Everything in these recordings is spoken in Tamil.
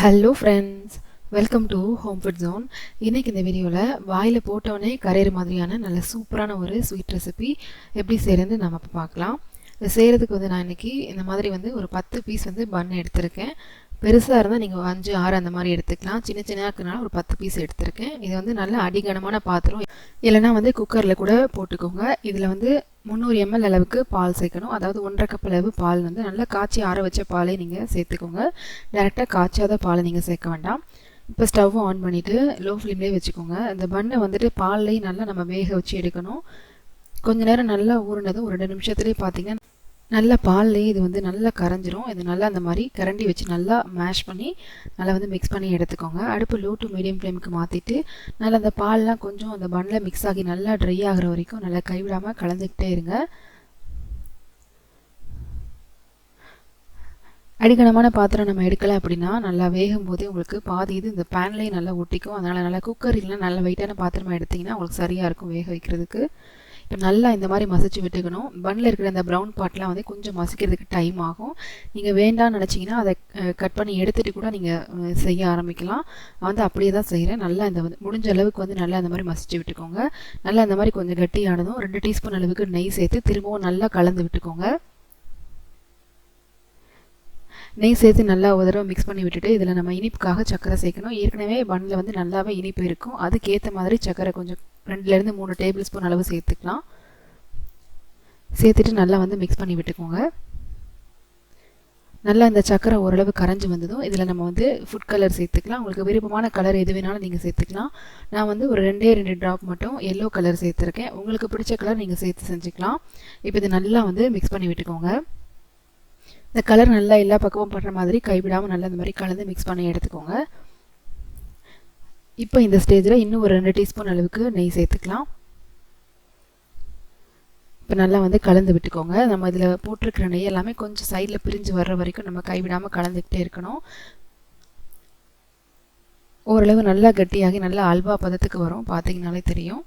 Hello friends welcome to home food zone இன்றைக்கி இந்த வீடியோவில் வாயில் போட்டோடனே கரையிற மாதிரியான நல்ல சூப்பரான ஒரு ஸ்வீட் ரெசிபி எப்படி செய்கிறது நம்ம இப்போ பார்க்கலாம். இது செய்கிறதுக்கு வந்து நான் இன்றைக்கி இந்த மாதிரி வந்து ஒரு பத்து பீஸ் வந்து பன் எடுத்திருக்கேன். பெருசாக இருந்தால் நீங்கள் அஞ்சு ஆறு அந்த மாதிரி எடுத்துக்கலாம். சின்ன சின்ன இருக்கிறனால ஒரு பத்து பீஸ் எடுத்திருக்கேன். இது வந்து நல்ல அடிகனமான பாத்திரம். இல்லைனா வந்து குக்கரில் கூட போட்டுக்கோங்க. இதில் வந்து முந்நூறு எம்எல் அளவுக்கு பால் சேர்க்கணும். அதாவது ஒன்றரை கப் அளவு பால் வந்து நல்லா காய்ச்சி ஆற வச்ச பாலை நீங்கள் சேர்த்துக்கோங்க. டேரெக்டாக காய்ச்சாத பாலை நீங்கள் சேர்க்க வேண்டாம். இப்போ ஸ்டவ்வும் ஆன் பண்ணிவிட்டு லோ ஃப்ளேம்லேயே வச்சுக்கோங்க. இந்த பண்ணை வந்துட்டு பால்லையும் நல்லா நம்ம வேக வச்சு எடுக்கணும். கொஞ்ச நேரம் நல்லா ஊறினதும் ஒரு ரெண்டு நிமிஷத்துலேயே பார்த்தீங்கன்னா நல்ல பால்லேயே இது வந்து நல்லா கரைஞ்சிரும். இது நல்லா அந்த மாதிரி கரண்டி வச்சு நல்லா மேஷ் பண்ணி நல்லா வந்து மிக்ஸ் பண்ணி எடுத்துக்கோங்க. அடுப்பு லோ டு மீடியம் ஃப்ளேமுக்கு மாற்றிட்டு நல்லா அந்த பால்லாம் கொஞ்சம் அந்த பன்னில் மிக்ஸ் ஆகி நல்லா ட்ரை ஆகிற வரைக்கும் நல்லா கைவிடாமல் கலந்துக்கிட்டே இருங்க. அடிக்கணமான பாத்திரம் நம்ம எடுக்கலை அப்படின்னா நல்லா வேகும் போதே உங்களுக்கு பாதி இது இந்த பேன்லேயே நல்லா ஒட்டிக்கும். அதனால் நல்லா குக்கர் இல்லைனா நல்ல வெயிட்டான பாத்திரமாக எடுத்திங்கன்னா உங்களுக்கு சரியாக இருக்கும் வேக வைக்கிறதுக்கு. இப்போ நல்லா இந்த மாதிரி மசிச்சு விட்டுக்கணும். பன்னில் இருக்கிற அந்த ப்ரௌன் பார்ட்லாம் வந்து கொஞ்சம் மசிக்கிறதுக்கு டைம் ஆகும். நீங்கள் வேண்டாம்னு நினச்சிங்கன்னா அதை கட் பண்ணி எடுத்துகிட்டு கூட நீங்கள் செய்ய ஆரம்பிக்கலாம். வந்து அப்படியே தான் செய்கிறேன் நல்லா இந்த வந்து முடிஞ்ச அளவுக்கு வந்து நல்லா அந்த மாதிரி மசிச்சு விட்டுக்கோங்க. நல்லா இந்த மாதிரி கொஞ்சம் கட்டியானதும் ரெண்டு டீஸ்பூன் அளவுக்கு நெய் சேர்த்து திரும்பவும் நல்லா கலந்து விட்டுக்கோங்க. நெய் சேர்த்து நல்லா ஒரு தடவை மிக்ஸ் பண்ணி விட்டுட்டு இதில் நம்ம இனிப்புக்காக சக்கரை சேர்க்கணும். ஏற்கனவே பன்னில் வந்து நல்லாவே இனிப்பு இருக்கும். அதுக்கேற்ற மாதிரி சக்கரை கொஞ்சம் ரெண்டுலேருந்து மூணு டேபிள் ஸ்பூன் அளவு சேர்த்துக்கலாம். சேர்த்துட்டு நல்லா வந்து மிக்ஸ் பண்ணி விட்டுக்கோங்க. நல்லா இந்த சக்கரை ஓரளவு கரைஞ்சி வந்ததும் இதில் நம்ம வந்து ஃபுட் கலர் சேர்த்துக்கலாம். உங்களுக்கு விருப்பமான கலர் எது வேணாலும் நீங்கள் சேர்த்துக்கலாம். நான் வந்து ஒரு ரெண்டே ரெண்டு ட்ராப் மட்டும் எல்லோ கலர் சேர்த்துருக்கேன். உங்களுக்கு பிடிச்ச கலர் நீங்கள் சேர்த்து செஞ்சுக்கலாம். இப்போ இது நல்லா வந்து மிக்ஸ் பண்ணி விட்டுக்கோங்க. இந்த கலர் நல்லா எல்லா பக்கமும் பண்ணுற மாதிரி கைவிடாமல் நல்லா இந்த மாதிரி கலந்து மிக்ஸ் பண்ணி எடுத்துக்கோங்க. இப்போ இந்த ஸ்டேஜில் இன்னும் ஒரு ரெண்டு டீஸ்பூன் அளவுக்கு நெய் சேர்த்துக்கலாம். இப்போ நல்லா வந்து கலந்து விட்டுக்கோங்க. நம்ம இதில் போட்டிருக்கிற நெய் எல்லாமே கொஞ்சம் சைடில் பிரிஞ்சு வர்ற வரைக்கும் நம்ம கைவிடாமல் கலந்துக்கிட்டே இருக்கணும். ஓரளவு நல்லா கட்டியாகி நல்லா அல்வா பதத்துக்கு வரும். பார்த்தீங்கனாலே தெரியும்.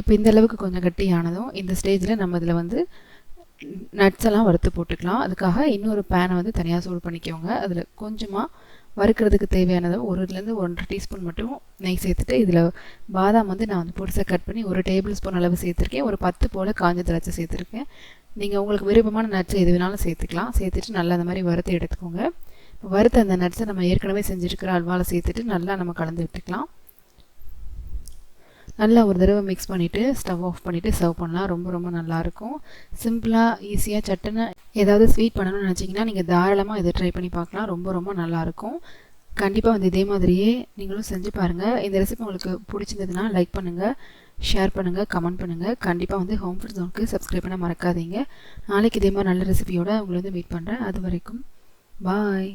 இப்போ இந்த அளவுக்கு கொஞ்சம் கட்டியானதும் இந்த ஸ்டேஜில் நம்ம இதில் வந்து நட்ஸ் எல்லாம் வறுத்து போட்டுக்கலாம். அதுக்காக இன்னொரு பேனை வந்து தனியாக சூடு பண்ணிக்கோங்க. அதில் கொஞ்சமாக வறுக்கிறதுக்கு தேவையானதை ஒருலேருந்து ஒன்றரை டீஸ்பூன் மட்டும் நெய் சேர்த்துட்டு இதில் பாதாம் வந்து நான் வந்து பொடிசாக கட் பண்ணி ஒரு டேபிள் ஸ்பூன் அளவு சேர்த்துருக்கேன். ஒரு பத்து போல் காஞ்ச திராட்சை சேர்த்துருக்கேன். நீங்கள் உங்களுக்கு விருப்பமான நட்ஸ் எது வேணாலும் சேர்த்துக்கலாம். சேர்த்துட்டு நல்லா அந்த மாதிரி வறுத்து எடுத்துக்கோங்க. வறுத்த அந்த நட்ஸை நம்ம ஏற்கனவே செஞ்சுருக்கிற அல்வாவில் சேர்த்துட்டு நல்லா நம்ம கலந்து விட்டுக்கலாம். நல்லா ஒரு தடவை மிக்ஸ் பண்ணிவிட்டு ஸ்டவ் ஆஃப் பண்ணிவிட்டு சர்வ் பண்ணலாம். ரொம்ப ரொம்ப நல்லாயிருக்கும். சிம்பிளாக ஈஸியாக சட்டுன்னு ஏதாவது ஸ்வீட் பண்ணணும்னு நினச்சிங்கன்னா நீங்கள் தாராளமாக இதை ட்ரை பண்ணி பார்க்கலாம். ரொம்ப ரொம்ப நல்லாயிருக்கும். கண்டிப்பாக வந்து இதே மாதிரியே நீங்களும் செஞ்சு பாருங்கள் இந்த ரெசிபி உங்களுக்கு பிடிச்சிருந்ததுன்னா லைக் பண்ணுங்கள் ஷேர் பண்ணுங்கள் கமெண்ட் பண்ணுங்கள் கண்டிப்பாக வந்து ஹோம் ஃபுட் ஜோனுக்கு சப்ஸ்கிரைப் பண்ண மறக்காதீங்க. நாளைக்கு இதே மாதிரி நல்ல ரெசிபியோடு உங்களை வந்து மீட் பண்ணுறேன் அது வரைக்கும் பாய்